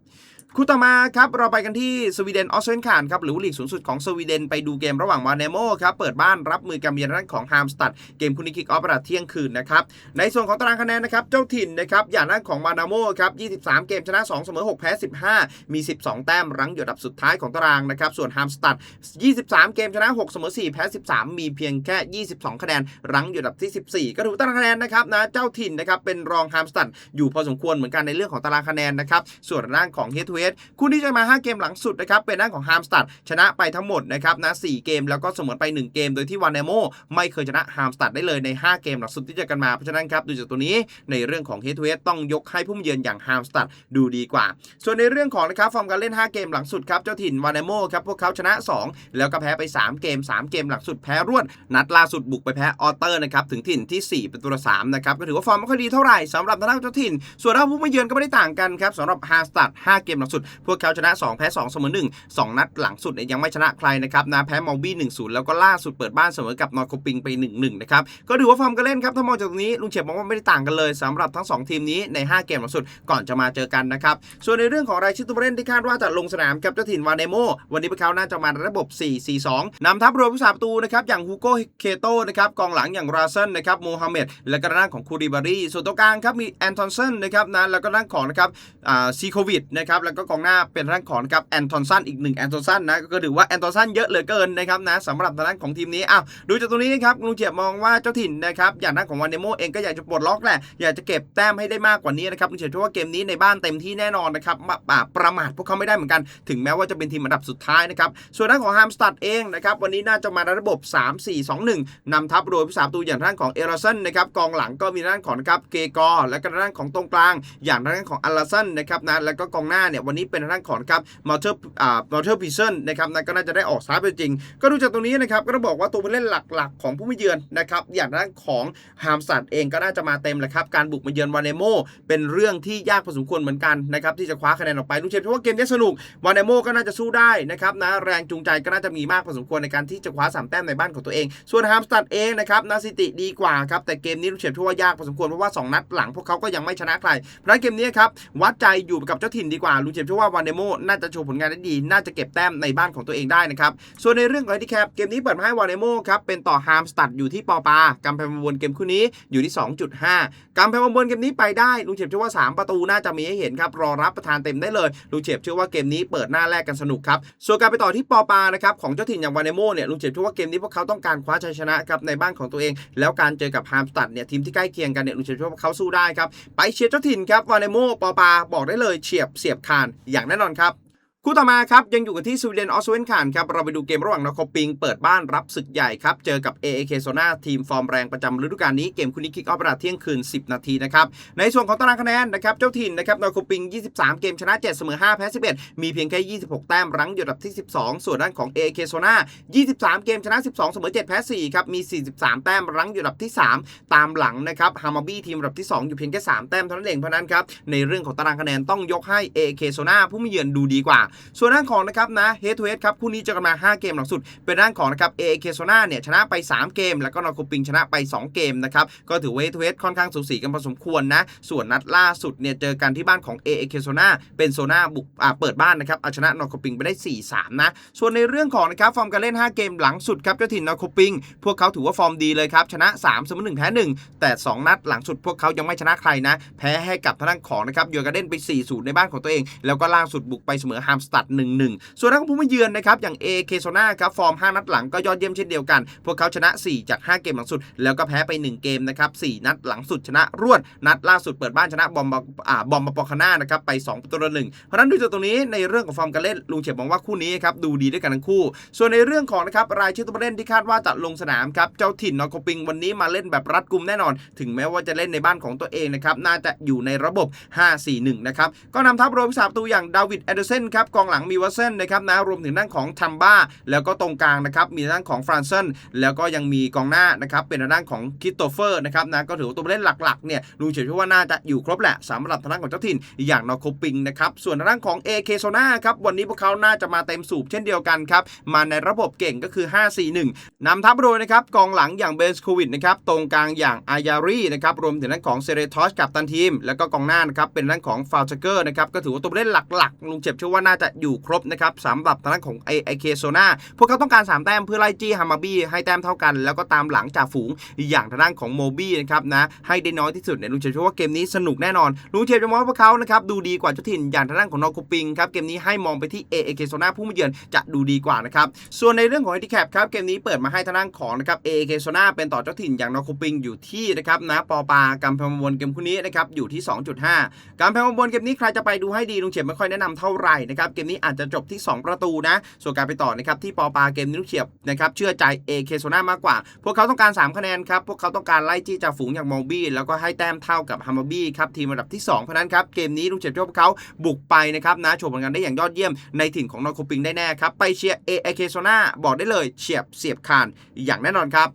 Speaker 1: คู่ต่อมาครับเราไปกันที่สวีเดนออสเซนคานครับหรือลีกสูงสุดของสวีเดนไปดูเกมระหว่างมาเนโมครับเปิดบ้านรับมือกับเยือนด้นของฮามสตัดเกมคู่นี้คิกออฟเวลาเที่ยงคืนนะครับในส่วนของตารางคะแนนนะครับเจ้าถิ่นนะครับอย่างด้านของมานาโมครับ23 เกมชนะ 2 เสมอ 6 แพ้ 15 มี 12 แต้มรั้งอยู่อันดับสุดท้ายของตารางนะครับส่วนฮามสตัด23 เกมชนะ 6 เสมอ 4 แพ้ 13 มีเพียงแค่ 22 คะแนนรั้งอยู่อันดับที่ 14 ก็ถือตารางคะแนนนะครับนะเจ้าถิ่นนะครับเป็นรองฮามสตัดอยู่พอสมควรเหมือนกันในเรื่องของตารางคะแนนนะครับส่วนด้านของเฮทเฮดคู่ที่จะมา 5 เกมหลังสุดนะครับเป็นด้านของฮามสตัดชนะไปทั้งหมดนะครับนะ4เกมแล้วก็เสมอไป 1 เกม โดยที่วานเนโมไม่เคยชนะฮามสตัดได้เลยใน 5 เกมหลังสุดที่จอกันมาเพราะฉะนั้นครับดูจากตัวนี้ในเรื่องของเฮดทูเฮดต้องยกให้ผู้มเยือนอย่างฮามสตัดดูดีกว่า ส่วนในเรื่องของนะครับฟอร์มการเล่น 5 เกมหลังสุดครับเจ้าถิ่นวานเนโมครับพวกเขาชนะ 2 แล้วก็แพ้ไป 3 เกม 3 เกมหลังสุดแพ้รวดนัดล่าสุดบุกไปแพ้ออเตอร์นะครับถึงถิ่นที่4เป็นตัว3นะครับก็ถือว่าฟอร์มไม่ค่อยดีเท่าไหร่สำหรับทางด้านเจ้าถิ่น ส่วนด้านผู้มาเยือนก็ไม่ได้ต่างกันครับสำหรับฮาสตัด5เกมหลังสุดพวกเขาชนะ 2 แพ้ 2 เสมอ1 2 นัดหลังสุดเนี่ยยังไม่ชนะใครนะครับนะแพ้มอลบี้1 0 แล้วก็ล่าสุดเปิดบ้านเสมอกับนอร์โคปิงไป 1 1 นะครับ ก็ถือว่าฟอร์มการเล่นครับ ถ้ามองจากตรงนี้ลุงเฉียบมองว่าไม่ได้ต่างกันเลยสำหรับทั้ง 2 ทีมนี้ใน 5 เกมหลังสุดก่อนจะมาเจอกันนะครับส่วนในเรื่องของรายชื่อตัวเล่นที่คาดว่าจะลงสนามกับเจ้าถิ่นวานเนโมวันนี้พวกเขาน่าจะมาระบบ 4-4-2นำทัพรวมผู้สาประตูนะครับอย่างฮูโกเคโตนะครับกองหลังอย่างราเซนนะครับโมฮัมเหม็ดและก็ด้านของคูริบารีส่วนตัวกลางครับมีแอนทอนเซนนะครับนะแล้วก็ด้านของนะครับอ่าซีโควิดนะครับแล้วก็กองหน้าเป็นทางด้านของนะครับแอนทอนสันอีกหนึ่งแอนทอนสันนะก็ถือว่าแอนทอนสันเยอะเหลือเกินนะครับนะสำหรับทางด้านของทีมนี้อ้าวดูจากตรงนี้นะครับลุงเจียบมองว่าเจ้าถิ่นนะครับอย่างด้านของวานเดโมเองก็อยากจะปลดล็อกแหละอยากจะเก็บแต้มให้ได้มากกว่านี้นะครับลุงเจียบเชื่อว่าเกมนี้ในบ้านเต็มที่แน่นอนนะครับมาอ่าประมาทพวกเขาไม่ได้เหมือนกัน ถึงแม้ว่าจะเป็นทีมอันดับสุดท้ายนะครับส่วนด้านของฮามสตัดเองนะครับวันนี้น่าจะมาในระบบ 3 4 2 1นำทัพโดยผู้สาประตูอย่างด้านของเอราซันนะครับกองหลังก็มีด้านของนะครับเกกอและก็ด้านของตรงกลาง อย่างด้านของอัลลาซันนะครับนะแล้วก็กองหน้าเนี่ยวันนี้เป็นด้านของนครับมัลเทอร์อ่ามัลเทอร์พิเซนนะครับนะก็น่าจะได้ออกซ้ายไปจริง ก็ดูจากตรงนี้นะครับก็ต้องบอกว่าตัวผู้เล่นหลักๆ ของผู้มาเยือนนะครับอย่างด้านของฮามสตัดเองก็น่าจะมาเต็มแหละครับการบุกมาเยือนวานเนโมเป็นเรื่องที่ยากพอสมควรเหมือนกันนะครับที่จะคว้าคะแนนออกไปลุงเชฟเพราะว่าเกมนี้สนุกวานเดโมก็น่าจะสู้ได้นะครับนะแรงจูงใจก็น่าจะมีมากพอสมควรในการที่จะคว้าสามแต้มในบ้านของตัวเอง ส่วนฮามสตัดเองนะครับนาซิติดีกว่าครับแต่เกมนี้ลูกเฉดเชื่อว่ายากพอสมควรเพราะว่า 2 นัดหลังพวกเขาก็ยังไม่ชนะใครเพราะฉะนั้นเกมนี้ครับวัดใจอยู่กับเจ้าถิ่นดีกว่าลูกเฉดเชื่อว่าวานเดโมน่าจะโชว์ผลงานได้ดี น่าจะเก็บแต้มในบ้านของตัวเองได้นะครับ ส่วนในเรื่องของแฮนดิแคปเกมนี้เปิดมาให้วานเดโมครับเป็นต่อฮามสตัดอยู่ที่ปอปากำแพงวนเกมคู่นี้อยู่ที่ 2.5กำแพงวนเกมนี้ไปได้ลุงเฉดเชื่อว่าสามประตูน่าจะมีให้เห็นครับรอรับประทานเต็มได้เลยลุงเฉดเชื่อว่าเกมนี้เปิดหน้าแรกกันสนุกครับส่วนการไปต่อที่ปอปานะครับของเจ้าถิ่นอย่างวานเนโมเนี่ยลุงเจ็บเชื่อว่าเกมนี้พวกเขาต้องการคว้าชัยชนะครับในบ้านของตัวเอง แล้วการเจอกับฮามสตัดเนี่ยทีมที่ใกล้เคียงกันเนี่ยลุงเจ็บเชื่อว่าเขาสู้ได้ครับไปเชียร์เจ้าถิ่นครับวานเนโมปอปาบอกได้เลยเฉียบเสียบคานอย่างแน่นอนครับ คู่ต่อมาครับยังอยู่กันที่สวีเดนออสเวนคานครับเราไปดูเกมระหว่างนอร์โคปิงเปิดบ้านรับศึกใหญ่ครับเจอกับ AAK โซนาทีมฟอร์มแรงประจำฤดูกาลนี้เกมคู่นี้คิกออฟเวลาเที่ยงคืน 10 นาทีนะครับในส่วนของตารางคะแนนนะครับเจ้าถิ่นนะครับนอร์โคปิง 23 เกมชนะ 7 เสมอ 5 แพ้ 11 มีเพียงแค่ 26 แต้มรั้งอยู่อันดับที่ 12 ส่วนด้านของ AAK โซนา23 เกมชนะ 12 เสมอ 7 แพ้ 4 ครับมี 43 แต้มรั้งอยู่อันดับที่ 3 ตามหลังนะครับฮามาบี้ทีมอันดับที่ 2 อยู่เพียงแค่ 3 แต้มเท่านั้นเองเพราะฉะนั้นครับในเรื่องของตารางคะแนนต้องยกให้ AAK โซนาผู้มีเยือนดูดีกว่าส่วนด้านของนะครับนะเฮดทูเฮดครับคู่นี้เจอกันมา 5 เกมหลังสุด เป็นด้านของนะครับ AAK โซนาเนี่ยชนะไป 3 เกม แล้วก็นอร์โคปิงชนะไป 2 เกมนะครับก็ถือว่าเฮดทูเฮดค่อนข้างสูสีกันพอสมควรนะ ส่วนนัดล่าสุดเนี่ยเจอกันที่บ้านของ AAK โซนาเป็นโซนาบุกอ่าเปิดบ้านนะครับเอาชนะนอร์โคปิงไปได้ 4-3 นะ ส่วนในเรื่องของนะครับฟอร์มการเล่น 5 เกมหลังสุดครับเจ้าถิ่นนอร์โคปิงพวกเขาถือว่าฟอร์มดีเลยครับชนะ3เสมอ1แพ้1แต่ 2 นัดหลังสุดพวกเขายังไม่ชนะใครนะ แพ้ให้กับทางด้านของนะครับยูกาเดนไป4-0ในบ้านของตัวเอง แล้วก็ล่าสุดบุกไปเสมอฮามสตัด1-1 ส่วนนักผู้มาเยือนนะครับอย่าง a k โซนาครับฟอร์ม 5 นัดหลังก็ยอดเยี่ยมเช่นเดียวกัน พวกเขาชนะ 4 จาก 5 เกมหลังสุด แล้วก็แพ้ไป 1 เกมนะครับ4นัดหลังสุดชนะรวด นัดล่าสุดเปิดบ้านชนะบอมบอ่าบอมบาปอคาน่านะครับไป2ประตูต่อหนึ่งเพราะนั้นดูจากตรงนี้ในเรื่องของฟอร์มการเล่นลุงเฉียบมองว่าคู่นี้ครับดูดีด้วยกันทั้งคู่ ส่วนในเรื่องของนะครับรายชื่อตัวเล่นที่คาดว่าจะลงสนามครับเจ้าถิ่นนอร์โคปิงวันนี้มาเล่นแบบรัดกุมแน่นอน ถึงแม้ว่าจะเล่นในบ้านของตัวเองนะครับน่าจะอยู่ในระบบ 5-4-1 นะครับก็นำทัพโรมสาประตูอย่างดาวิดแอนเดอร์เซนครับกองหลังมีวัตเซนนะครับนะรวมถึงด้านของทัมบ้าแล้วก็ตรงกลางนะครับมีด้านของฟรานเซนแล้วก็ยังมีกองหน้านะครับเป็นด้านของคิสโตเฟอร์นะครับนะก็ถือว่าตัวผู้เล่นหลักๆเนี่ยลุงเฉยว่าน่าจะอยู่ครบแหละสำหรับทางด้านของเจ้าถิ่นอย่างนอโคปิงนะครับส่วนทางด้านของ AK โซนาครับวันนี้พวกเขาน่าจะมาเต็มสูบเช่นเดียวกันครับมาในระบบเก่งก็คือ 5-4-1นำทัพโดยนะครับกองหลังอย่างเบนสโควิดนะครับตรงกลางอย่างอายารีนะครับรวมถึงด้านของเซเรทอสกับตันทีม แล้วก็กองหน้านะครับเป็นด้านของฟาวเชเกอร์นะครับก็ถือว่าตัวเล่นหลักๆลุงเจ็บเชื่อว่าน่าจะอยู่ครบนะครับสำหรับทางด้านของไอไอเคโซนาพวกเขาต้องการ 3 แต้มเพื่อไล่จี้ฮามาบี้ให้แต้มเท่ากัน แล้วก็ตามหลังจากฝูงอย่างทางด้านของโมบี้นะครับนะให้ได้น้อยที่สุดเนี่ยลุงเจ็บเชื่อว่าเกมนี้สนุกแน่นอนลุงเจ็บจะมองว่าพวกเขานะครับดูดีกว่าเจ้าถิ่นอย่างทางด้านของนอร์โคปิงครับเกมนี้ให้มองไปที่เอเอเคโซนาผู้มาเยือนจะดูดีกว่านะครับส่วนในเรื่องของไอทีแคปครับเกมนี้เปิดมาให้ทางด้านของนะครับเอเคโซนาเป็นต่อเจ้าถิ่นอย่างนอร์โคปิงอยู่ที่นะครับนะปอปากำแพงวนเกมคู่นี้นะครับอยู่ที่ 2.5การแพ้บอลเกมนี้ใครจะไปดูให้ดีลุงเฉียบไม่ค่อยแนะนำเท่าไหร่นะครับเกมนี้อาจจะจบที่ 2 ประตูนะส่วนการไปต่อนะครับที่ปอปาเกมนี้ลุงเฉียบนะครับเชื่อใจเอเคโซนามากกว่า พวกเขาต้องการ 3 คะแนนครับพวกเขาต้องการไล่จี้จ่าฝูงอย่างมอลบี้แล้วก็ให้แต้มเท่ากับฮัมบอร์บี้ครับทีมอันดับที่2เพราะนั้นครับเกมนี้ลุงเฉียบเชื่อว่าพวกเขาบุกไปนะครับนะโชว์ผลงานได้อย่างยอดเยี่ยมในถิ่นของนอร์โคปิงได้แน่ครับไปเชียร์เอเคโซนาบอกได้เลยเฉียบเสียบคานอย่างแน่นอนครับ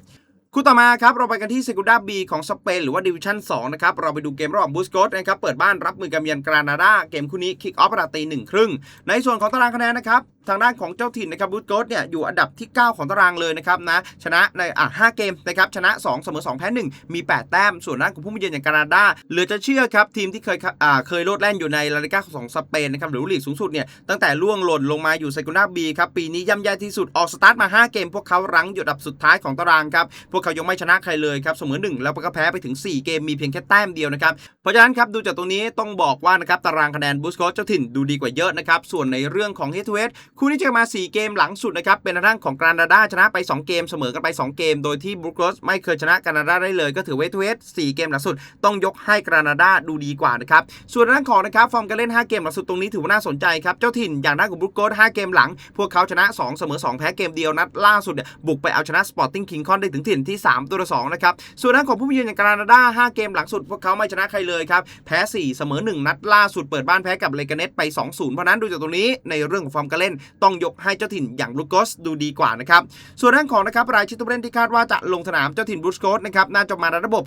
Speaker 1: คู่ต่อมาครับเราไปกันที่ Segunda B ของสเปนหรือว่าดิวิชั่น2นะครับเราไปดูเกมระหว่างบูสโกสนะครับเปิดบ้านรับมือกับเยือนกรานาดาเกมคู่นี้คิกออฟเวลาตีหนึ่งครึ่งในส่วนของตารางคะแนนนะครับทางด้านของเจ้าถิ่นนะครับบูสโกสเนี่ยอยู่อันดับที่ 9 ของตารางเลยนะครับนะชนะในอะ5เกมนะครับชนะ2เสมอ2แพ้1มี 8 แต้ม ส่วนด้านของผู้มาเยือนอย่างกรานาดาเหลือจะเชื่อครับทีมที่เคยอ่าเคยโลดแล่นอยู่ในลาลิก้าของสเปนนะครับหรือลีกสูงสุดเนี่ยตั้งแต่ล่วงหล่นลงมาอยู่ Segunda B ครับปีนี้ย่ำแย่ที่สุดออกสตาร์ทมา 5 เกม พวกเขารั้งอยู่อันดับสุดท้ายของตารางครับพววกเขายังไม่ชนะใครเลยครับเสมอหนึ่งแล้วก็แพ้ไปถึง 4 เกมมีเพียงแค่แต้มเดียวนะครับเพราะฉะนั้นครับดูจากตรงนี้ต้องบอกว่านะครับตารางคะแนนบูสโกเจ้าถิ่นดูดีกว่าเยอะนะครับส่วนในเรื่องของเฮทูเวสคู่นี้จะมา 4 เกมหลังสุดนะครับเป็นทางของกรานาดาชนะไป 2 เกมเสมอกันไป 2 เกม โดยที่บูสโกไม่เคยชนะกรานาดาได้เลย ก็ถือเวทเวส4เกมหลังสุด ต้องยกให้กรานาดาดูดีกว่านะครับส่วนทางของนะครับฟอร์มการเล่น 5 เกมหลังสุดตรงนี้ถือว่าน่าสนใจครับเจ้าถิ่นอย่างด้านของบูสโก5เกมหลัง พวกเขาชนะ 2 เสมอ 2 แพ้เกมเดียวนัดล่าสุดเนี่ยบุกไปเอาชนะสปอร์ติ้งคิงคอนได้ถึงถิ่นที่ 3 ตัวละ2นะครับ ส่วนด้านของผู้มีเยือนอย่างกรานาดา 5 เกมหลังสุด พวกเขาไม่ชนะใครเลยครับ แพ้ 4 เสมอ 1 นัดล่าสุดเปิดบ้านแพ้กับเลกาเนตไป 2-0 เพราะนั้นดูจากตรงนี้ในเรื่องของฟอร์มการเล่น ต้องยกให้เจ้าถิ่นอย่างบรูโกสดูดีกว่านะครับ ส่วนด้านของนะครับรายชื่อตัวเล่นที่คาดว่าจะลงสนามเจ้าถิ่นบรูโกสนะครับน่าจะมาในระบบ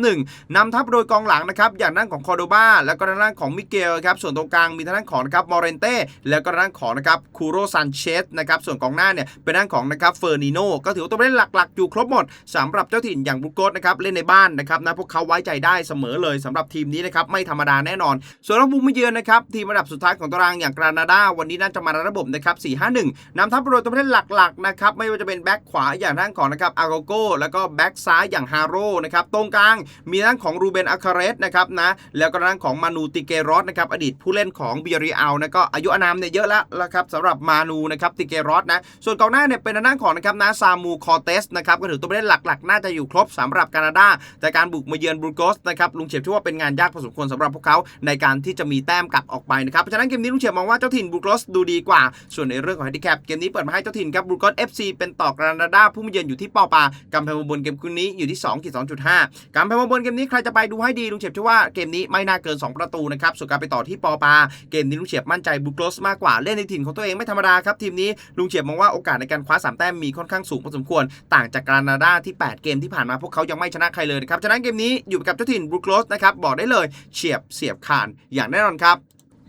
Speaker 1: 4-2-3-1นำทัพโดยกองหลังนะครับอย่างด้านของคอโดบาแล้วก็ด้านของมิเกลครับส่วนตรงกลางมีทางด้านของนะครับมอเรนเต้แล้วก็ด้านของนะครับคูโรซันเชสนะครับส่วนกองหน้าเนี่ยเป็นด้านของนะครับเฟอร์นิโนก็ถือว่าตัวเล่นหลักๆอยู่ครบหมดสำหรับเจ้าถิ่นอย่างบรูโกสนะครับเล่นในบ้านนะครับนะพวกเขาไว้ใจได้เสมอเลยสำหรับทีมนี้นะครับไม่ธรรมดาแน่นอน ส่วนนักบุกไม่เยือนนะครับทีมระดับสุดท้ายของตารางอย่างกรานาดาวันนี้น่าจะมาในระบบนะครับ4-5-1นำทัพโดยตัวเล่นหลักๆนะครับไม่ว่าจะเป็นแบ็คขวาอย่างด้านของนะครับอาโกโกแล้วก็แบ็คซ้ายอย่างฮาโร่นะครับตรงกลางมีด้านของรูเบนอาคาเรสนะครับนะแล้วก็ด้านของมานูติเกรอสนะครับอดีตผู้เล่นของเบียริอัลนะก็อายุอนามเนี่ยเยอะแล้วละครับสำหรับมานูนะครับติเกรอสนะส่วนกองหน้าเนี่ยเป็นทางด้านของนะครับนะซามูคอเตสนะครับก็ถือตัวเล่นหลักๆ น่าจะอยู่ครบสำหรับแคนาดาแต่การบุกมาเยือนบรูโกสนะครับลุงเฉียบเชื่อว่าเป็นงานยากพอสมควรสำหรับพวกเขาในการที่จะมีแต้มกลับออกไปนะครับเพราะฉะนั้นเกมนี้ลุงเฉียบมองว่าเจ้าถิ่นบรูโกสดูดีกว่า ส่วนในเรื่องของแฮนดิแคปเกมนี้เปิดมาให้เจ้าถิ่นครับบรูโกส FC เป็นต่อกรานาดาผู้มาเยือนอยู่ที่ปอปากำแพงบนเกมคืนนี้อยู่ที่2ขีด2.5กำแพงบนเกมนี้ใครจะไปดูให้ดีลุงเฉียบเชื่อว่าเกมนี้ไม่น่าเกิน 2 ประตูนะครับส่วนการไปต่อที่ปอปาเกมนี้ลุงเฉียบมั่นใจบรูโกสมากกว่าเล่นในถิ่นของตัวเองไม่ธรรมดาครับทีมนี้ลุงเฉียบมองว่าโอกาสในการคว้าสามแต้มมีค่อนข้างสูงพอสมควรต่างจากกรานาดาที่ 8 เกมที่ผ่านมาพวกเขายังไม่ชนะใครเลยนะครับฉะนั้นเกมนี้อยู่กับเจ้าถิ่นบรูโกสนะครับบอกได้เลยเฉียบเสียบขานอย่างแน่นอนครับ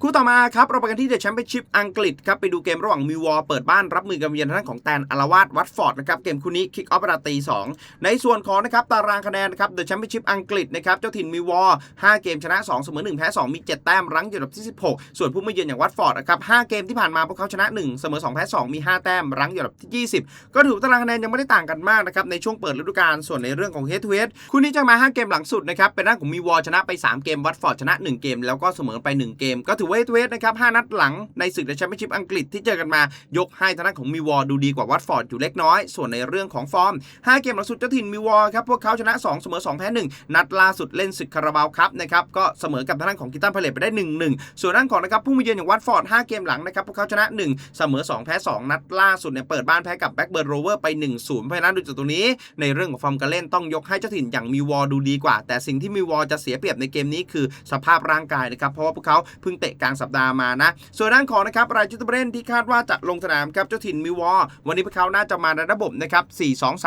Speaker 1: คู่ต่อมาครับเราไปกันที่เดอะแชมเปี้ยนชิพอังกฤษครับไปดูเกมระหว่างมิววอลเปิดบ้านรับมือกับเยือนทางด้านของแตนอารวาสวัตฟอร์ดนะครับเกมคู่นี้คิกออฟเวลาตี2ในส่วนของนะครับตารางคะแนนนะครับเดอะแชมเปี้ยนชิพอังกฤษนะครับเจ้าถิ่นมิววอล5เกมชนะ2เสมอ1แพ้2มี 7 แต้มรั้งอยู่อันดับที่ 16 ส่วนผู้มาเยือนอย่างวัตฟอร์ดนะครับ5เกมที่ผ่านมาพวกเขาชนะ 1 เสมอ2แพ้2มี 5 แต้มรั้งอยู่อันดับที่ 20 ก็ถือว่าตารางคะแนนยังไม่ได้ต่างกันมากนะครับในช่วงเปิดฤดูกาลส่วนในเรื่องของเฮดทูเฮดคู่นี้จะมา 5 เกมหลังสุดนะครับเป็นด้านของมิวอลชนะไป 3 เกมวัตฟอร์ดชนะ 1 เกมแล้วก็เสมอไป 1 เกมก็ถือเฮดทูเฮดนะครับ5นัดหลังในศึกแชมเปี้ยนชิพอังกฤษที่เจอกันมายกให้ทางด้านของมิววอลดูดีกว่าวัตฟอร์ดอยู่เล็กน้อย ส่วนในเรื่องของฟอร์ม 5 เกมหลังสุดเจ้าถิ่นมิววอลครับพวกเขาชนะ 2 เสมอ 2 แพ้ 1 นัดล่าสุดเล่นศึกคาราบาวครับนะครับก็เสมอกับทางด้านของกิตันพาเลตไปได้ 1-1 ส่วนด้านของนะครับผู้มาเยือนอย่างวัตฟอร์ด5เกมหลังนะครับพวกเขาชนะ 1 เสมอ 2 แพ้ 2 นัดล่าสุดเนี่ยเปิดบ้านแพ้กับแบ็กเบิร์ดโรเวอร์ไป1-0เพราะฉะนั้นดูจากตรงนี้ ในเรื่องของฟอร์มการเล่นต้องยกให้เจ้าถิ่นอย่างมิววอลดูดีกว่า แต่สิ่งที่มิววอลจะเสียเปรียบในเกมนี้คือสภาพร่างกายนะครับเพราะว่าพวกเขาเพิ่งเตะกลางสัปดาห์มานะ ส่วนด้านของนะครับรายชื่อผู้เล่นที่คาดว่าจะลงสนามครับเจ้าถิ่นมิววอวันนี้พวกเขาน่าจะมาในระบบนะครับ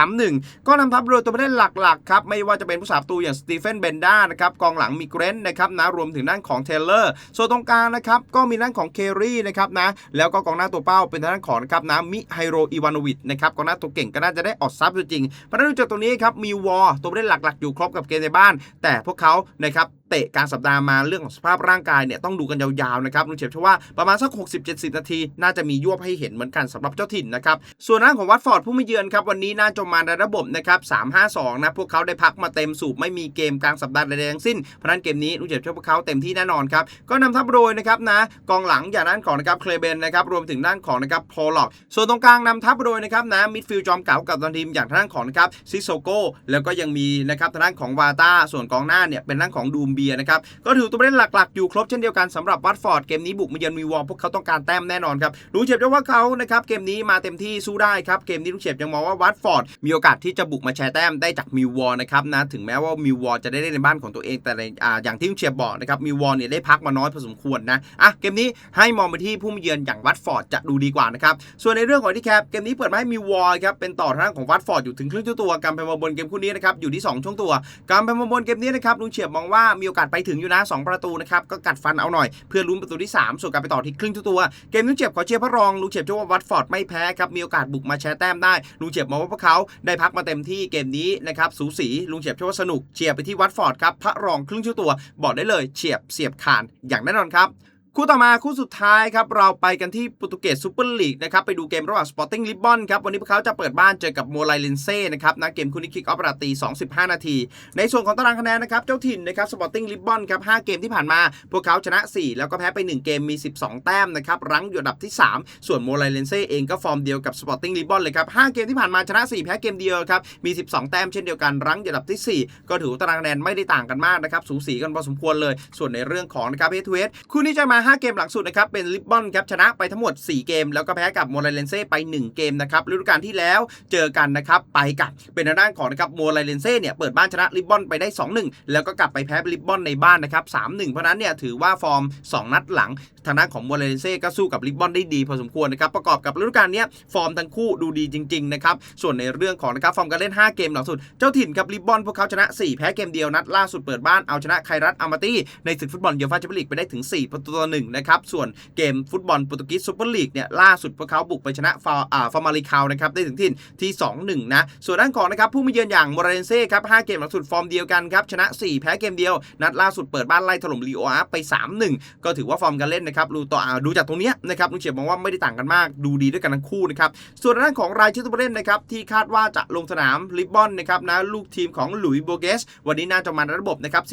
Speaker 1: 4-2-3-1 ก็นำทัพโดยตัวผู้เล่นหลักๆครับไม่ว่าจะเป็นผู้สาประตูอย่างสตีเฟนเบนด้านะครับกองหลังมีเกรนนะครับนะรวมถึงด้านของเทเลอร์ส่วนตรงกลางนะครับก็มีด้านของเครี่นะครับนะแล้วก็กองหน้าตัวเป้าเป็นทางด้านของนะครับนะมิไฮโรอีวานอวิชนะครับกองหน้าตัวเก่งก็น่าจะได้ออดซับจริงๆเพราะนั้นดูจากตรงนี้ครับมีวอตัวผู้เล่นหลักๆ อยู่ครบกับเกมในบ้าน แต่พวกเขานะครับเตะกลารสัปดาห์มาเรื่องของสภาพร่างกายเนี่ยต้องดูกันยาวๆนะครับลุงเฉียบเชื่อว่าประมาณสัก 60-70 นาที น่าจะมียวบให้เห็นเหมือนกันสำหรับเจ้าถิ่นนะครับส่วนด้านของวัตฟอร์ดผู้มาเยือนครับวันนี้น่าจะมาในระบบนะครับ3-5-2นะพวกเขาได้พักมาเต็มสูบไม่มีเกมกลางสัปดาห์ใดๆทั้งสิ้นเพราะนั้นเกมนี้ลุงเฉียบเชื่อพวกเขาเต็มที่แน่นอนครับก็นำทัพโดยนะครับนะกองหลังอย่างด้านของนะครับเคลเบนนะครับรวมถึงด้านของนะครับพอลล็อกส่วนตรงกลางนำทัพโดยนะครับนะมิดฟิลด์จอมเก่ากับทีมอย่างทางด้านของนะครับซิโซโกแล้วก็ยังมีนะครับทางด้านของวาตาส่วนกองหน้าเนี่ยเป็นด้านของดูมเบียนะครับก็ถือตัวเล่นหลักๆ อยู่ครบเช่นเดียวกันสำหรับวัตฟอร์ดเกมนี้บุกมาเยือนวีวอลพวกเขาต้องการแต้มแน่นอนครับรู้เฉียบจะว่าเขานะครับเกมนี้มาเต็มที่สู้ได้ครับเกมนี้ลูกเฉียบยังมองว่าวัตฟอร์ดมีโอกาสที่จะบุกมาแชร์แต้มได้จากมิววอลนะครับนะถึงแม้ว่ามิววอลจะได้เล่นในบ้านของตัวเองแต่ในอ่าอย่างที่ลูกเฉียบบอกนะครับมิววอลเนี่ยได้พักมาน้อยพอสมควรนะอะเกมนี้ให้มองไปที่ผู้มาเยือนอย่างวัตฟอร์ดจะดูดีกว่านะครับส่วนในเรื่องของที่แคปเกมนี้เปิดมาให้มิววอลครับเป็นต่อทางของวัตฟอร์ดอยู่ถึงครึ่งตัวกำแพงมาบนเกมคู่นี้นะครับอยู่ที่สองช่วงตัวกำแพงมาบนเกมนี้นะครับลุงเฉียบมองว่ามีโอกาสไปถึงอยู่นะสองประตูนะครับ ก็กัดฟันเอาหน่อยเพื่อลุ้นประตูที่ 3 ส่วนการไปต่อที่ครึ่งตัว เกมลุงเจ็บขอเชียร์พระรองลุงเจ็บเชื่อว่าวัตฟอร์ดไม่แพ้ครับ มีโอกาสบุกมาแชร์แต้มได้ลุงเจ็บมองว่าพวกเขาได้พักมาเต็มที่เกมนี้นะครับสูสีลุงเจ็บเชื่อว่าสนุกเชียร์ไปที่วัตฟอร์ดครับพระรองครึ่งตัว บอกได้เลยเฉียบเสียบขานอย่างแน่นอนครับ คู่ต่อมาคู่สุดท้ายครับเราไปกันที่โปรตุเกสซูเปอร์ลีกนะครับไปดูเกมระหว่างสปอร์ติ้งลิ b บอนครับวันนี้พวกเขาจะเปิดบ้านเจอกับโมไลเลนเซ่นะครับนะเกมคู่นี้คิกออฟราตี25 นาที ในส่วนของตารางคะแนนนะครับเจ้าถิ่นนะครับสปอร์ติ้งลิ b บอนครับ5เกมที่ผ่านมา พวกเขาชนะ 4 แล้วก็แพ้ไป 1 เกมมี 12 แต้มนะครับรั้งอยู่อันดับที่ 3 ส่วนโมไลเลนเซ่เองก็ฟอร์มเดียวกับสปอร์ติ้งลิ b บอนเลยครับ5เกมที่ผ่านมาชนะ 4 แพ้เกมเดียวครับมี 12 แต้มเช่นเดียวกันรั้งอยู่อันดับที่ 4 ก็ถือตารางคะแนนไม่ได้ต่างกันมากนะครับสูสีกันพอสมควรเลย ส่วนในเรื่องของนะครับเฮทเวสคู่นี้จะมา5 เกมหลังสุดนะครับเป็นลิบบอนครับชนะไปทั้งหมด 4 เกม แล้วก็แพ้กับโมไลเลนเซ่ไป 1 เกมนะครับฤดูกาลที่แล้วเจอกันนะครับไปกับเป็นทางด้านของนะครับโมไลเลนเซ่เนี่ยเปิดบ้านชนะลิบบอนไปได้ 2-1 แล้วก็กลับไปแพ้ลิบบอนในบ้านนะครับ3-1 เพราะนั้นเนี่ยถือว่าฟอร์ม 2 นัดหลังทางด้านของโมไลเลนเซ่ก็สู้กับลิบบอนได้ดีพอสมควรนะครับประกอบกับฤดูกาลนี้ฟอร์มทั้งคู่ดูดีจริงๆนะครับส่วนในเรื่องของนะครับฟอร์มการเล่น 5 เกมหลังสุด เจ้าถิ่นกับลิบบอนพวกเขาชนะ 4 แพ้เกมเดียวนัดล่าสุดเปิดบ้านเอาชนะไครัตอามาตี้ในศึกฟุตบอลยูฟ่าแชมเปี้ยนลีกไปได้ถึง4ประตูต่อหนึ่งนะครับส่วนเกมฟุตบอลโปรตุเกสซูเปอร์ลีกเนี่ยล่าสุดพวกเขาบุกไปชนะฟาอ่าฟามาริคาวนะครับได้ถึงที่ที่ 2-1 นะ ส่วนด้านของนะครับผู้มาเยือนอย่างโมราเรนเซ่ครับ5เกมหลังสุดฟอร์มเดียวกันครับชนะ 4 แพ้เกมเดียว นัดล่าสุดเปิดบ้านไล่ถล่มลีโออาร์ไป 3-1 ก็ถือว่าฟอร์มการเล่นนะครับดูต่ออ่าดูจากตรงเนี้ยนะครับลุงเฉียบมองว่าไม่ได้ต่างกันมากดูดีด้วยกันทั้งคู่นะครับส่วนด้านของรายชื่อตัวผู้เล่นนะครับที่คาดว่าจะลงสนามลิบบอนนะครับนะลูกทีมของหลุยส์โบเกสวันนี้น่าจะมาระบบนะครับ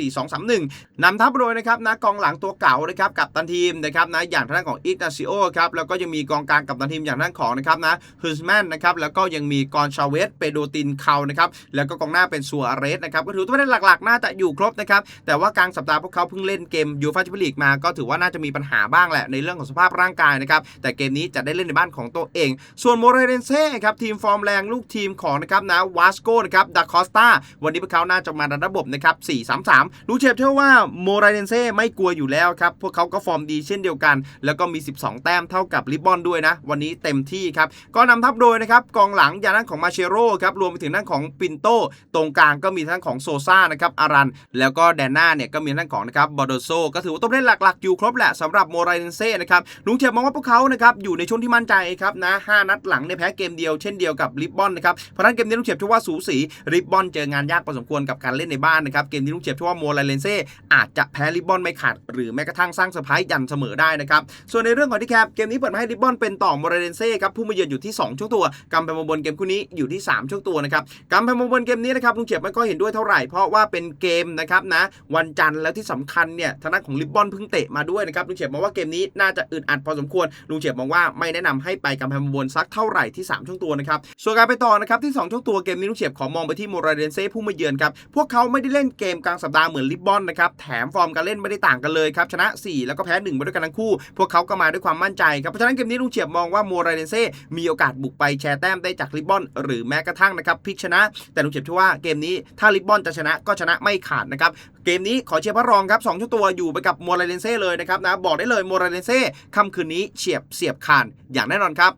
Speaker 1: 4-2-3-1นำทัพโดยนะครับนะกองหลังตัวเก่านะครับกับตันทีมนะครับนะอย่างทางด้านของอิกนาซิโอครับแล้วก็ยังมีกองกลางกับตันทีมอย่างทางด้านของนะครับนะฮิสแมนนะครับแล้วก็ยังมีกอนชาเวสเปโดตินเคานะครับแล้วก็กองหน้าเป็นซัวเรสนะครับก็ถือว่าเป็นหลักๆ น่าจะอยู่ครบนะครับแต่ว่ากลางสัปดาห์พวกเขาเพิ่งเล่นเกมยูฟ่าแชมเปี้ยนลีกมาก็ถือว่าน่าจะมีปัญหาบ้างแหละในเรื่องของสภาพร่างกายนะครับแต่เกมนี้จะได้เล่นในบ้านของตัวเอง ส่วนโมเรเรนเซ่ครับทีมฟอร์มแรงลูกทีมของนะครับนะวาสโกนะครับดาคอสตาวันนี้พวกเขาน่าจะมาในระบบนะครับ4-3-3ลูกเชฟเชื่อว่าโมเรเรนเซ่ไม่กลัวอยู่แล้วครับพวกเขาก็ฟอร์มดีเช่นเดียวกัน แล้วก็มี 12 แต้มเท่ากับลิบบอนด้วยนะ วันนี้เต็มที่ครับ ก็นำทัพโดยนะครับกองหลังอย่างนั้นของมาเชโร่ครับรวมไปถึงด้านของปินโต ตรงกลางก็มีทั้งของโซซ่านะครับอารัน แล้วก็แดนหน้าเนี่ยก็มีทั้งของนะครับบอโดโซก็ถือว่าตัวเล่นหลักๆอยู่ครบแหละสำหรับโมเรเนเซ่นะครับลุงเชฟมองว่าพวกเขานะครับอยู่ในช่วงที่มั่นใจครับนะห้านัดหลังเนี่ยแพ้เกมเดียวเช่นเดียวกับลิบบอนนะครับเพราะนั้นเกมนี้ลุงเชฟเชื่อว่าสูสีลิบบอนเจองานยากพอสมควรกับการเล่นในบ้านนะครับเกมนี้ลุงเชฟเชื่อว่าโมเรเนเซ่อาจจะแพ้ลิบบอนไม่ขาดหรือแม้กระทั่งสร้างเซอร์ไพรสยันเสมอได้นะครับ ส่วนในเรื่องของที่แคปเกมนี้เปิดมาให้ลิบบอนเป็นต่อโมเรเรนเซ่ครับผู้มาเยือนอยู่ที่ 2 ช่วงตัวกำแพงบนเกมคู่นี้อยู่ที่ 3 ช่วงตัวนะครับกำแพงบนเกมนี้นะครับลุงเฉียบไม่ค่อยเห็นด้วยเท่าไหร่เพราะว่าเป็นเกมนะครับนะวันจันทร์แล้วที่สำคัญเนี่ยทางด้านของลิบบอนเพิ่งเตะมาด้วยนะครับลุงเฉียบมองว่าเกมนี้น่าจะอึดอัดพอสมควรลุงเฉียบมองว่าไม่แนะนำให้ไปกำแพงบนสักเท่าไหร่ที่ 3 ช่วงตัวนะครับส่วนการไปต่อนะครับที่ 2 ช่วงตัวเกมนี้ลุงเฉียบขอมองไปที่โมเรเรนเซ่ผู้มาเยือนครับพวกเขาไม่ได้เล่นเกมกลางสัปดาห์เหมือนลิบบอนนะครับแถมฟอร์มการเล่นไม่ได้ต่างกันเลยครับชนะ 4 แล้วก็แพ้1มาด้วยกันทั้งคู่ พวกเขาก็มาด้วยความมั่นใจครับ เพราะฉะนั้นเกมนี้ลุงเฉียบมองว่าโมเรเรนเซ่มีโอกาสบุกไปแชร์แต้มได้จากลิบบอน หรือแม้กระทั่งนะครับพลิกชนะ แต่ลุงเฉียบเชื่อว่าเกมนี้ถ้าลิบบอนจะชนะก็ชนะไม่ขาดนะครับเกมนี้ขอเชียร์พระรองครับสองชั่วตัวอยู่ไปกับโมเรเรนเซ่เลยนะครับนะบอกได้เลยโมเรเรนเซ่ค่ำคืนนี้เฉียบเสียบขาดอย่างแน่นอนครับ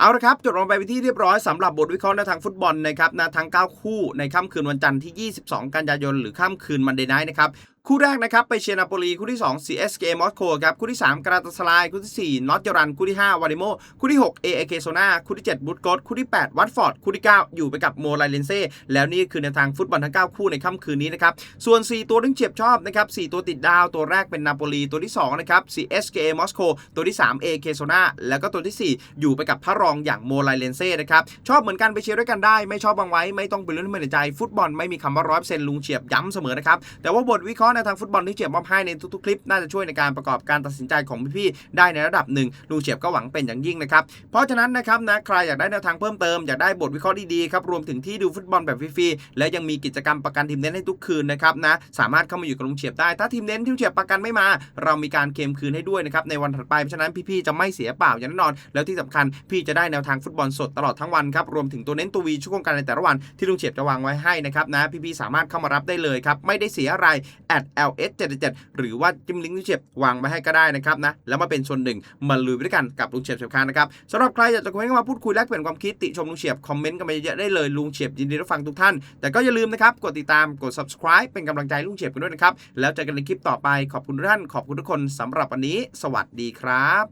Speaker 1: เอาละครับ จดลงไปเป็นที่เรียบร้อยสำหรับบทวิเคราะห์ในทางฟุตบอลนะครับนะทั้ง 9 คู่ในค่ำคืนวันจันทร์ที่ 22 กันยายน หรือค่ำคืนมันเดย์ไนท์นะครับ คู่แรกนะครับไปเชียร์นาโปลีคู่ที่ 2 CSK มอสโกครับคู่ที่ 3 กราตาสลายคู่ที่ 4นอตเจรันคู่ที่ 5 วาริโมคู่ที่ 6 AAK โซนาคู่ที่ 7 บุตโกสคู่ที่ 8 วัตฟอร์ดคู่ที่ 9 อยู่ไปกับโมไลเลนเซ่แล้วนี่คือในทางฟุตบอลทั้ง 9 คู่ในค่ำคืนนี้นะครับส่วน 4 ตัวที่เฉียบชอบนะครับ4ตัวติดดาวตัวแรกเป็นนาโปลีตัวที่2นะครับ CSK มอสโกตัวที่3 AAK โซนาแล้วก็ตัวที่ 4 อยู่ไปกับพระรองอย่างโมไลเลนเซ่นะครับชอบเหมือนกันไปเชียร์ด้วยกันได้ไม่ชอบบางไว้ไม่ต้องไปลุ้นให้มันใจฟุตบอลไม่มีคำว่าร้อยเปอร์เซ็นต์ลุงเฉียบย้ำเสมอนะครับแต่ว่าบทวิเคราะห์ในทางฟุตบอลที่เฉียบมอบให้ในทุกๆ คลิปน่าจะช่วยในการประกอบการตัดสินใจของพี่ๆได้ในระดับหนึ่งลุงเฉียบก็หวังเป็นอย่างยิ่งนะครับเพราะฉะนั้นนะครับนะใครอยากได้แนวทางเพิ่มเติมอยากได้บทวิเคราะห์ดีๆครับรวมถึงที่ดูฟุตบอลแบบฟรีๆและยังมีกิจกรรมประกันทีมเน้นให้ทุกคืนนะครับนะสามารถเข้ามาอยู่กับลุงเฉียบได้ถ้าทีมเน้นที่ลุงเฉียบประกันไม่มา เรามีการเคลมคืนให้ด้วยนะครับในวันถัดไปเพราะฉะนั้นพี่ๆจะไม่เสียเปล่าอย่างแน่นอน แล้วที่สำคัญพี่จะได้แนวทางฟุตบอลสดตลอดทั้งวันครับรวมถึงตัวเน้นตัววีช่วงการในแต่ละวันที่ลุงเฉียบจะวางไว้ให้นะครับนะพี่ๆสามารถเข้ามารับได้เลยครับไม่ได้เสียอะไร at ls 7 7หรือว่าจิ้มลิงก์ลุงเฉียบวางไว้ให้ก็ได้นะครับนะแล้วมาเป็นส่วนหนึ่งมาลุยไปด้วยกันกับลุงเฉียบเฉียบคานนะครับสำหรับใครอยากจะคอมเมนต์เข้ามาพูดคุยแลกเปลี่ยนความคิดติชมลุงเฉียบคอมเมนต์กันมาเยอะๆได้เลยลุงเฉียบยินดีรับฟังทุกท่าน แต่ก็อย่าลืมนะครับกดติดตามกด subscribe เป็นกำลังใจลุงเฉียบกันด้วยนะครับแล้วเจอกันในคลิปต่อไปขอบคุณทุกท่านขอบคุณทุกคนสำหรับวันนี้ สวัสดีครับ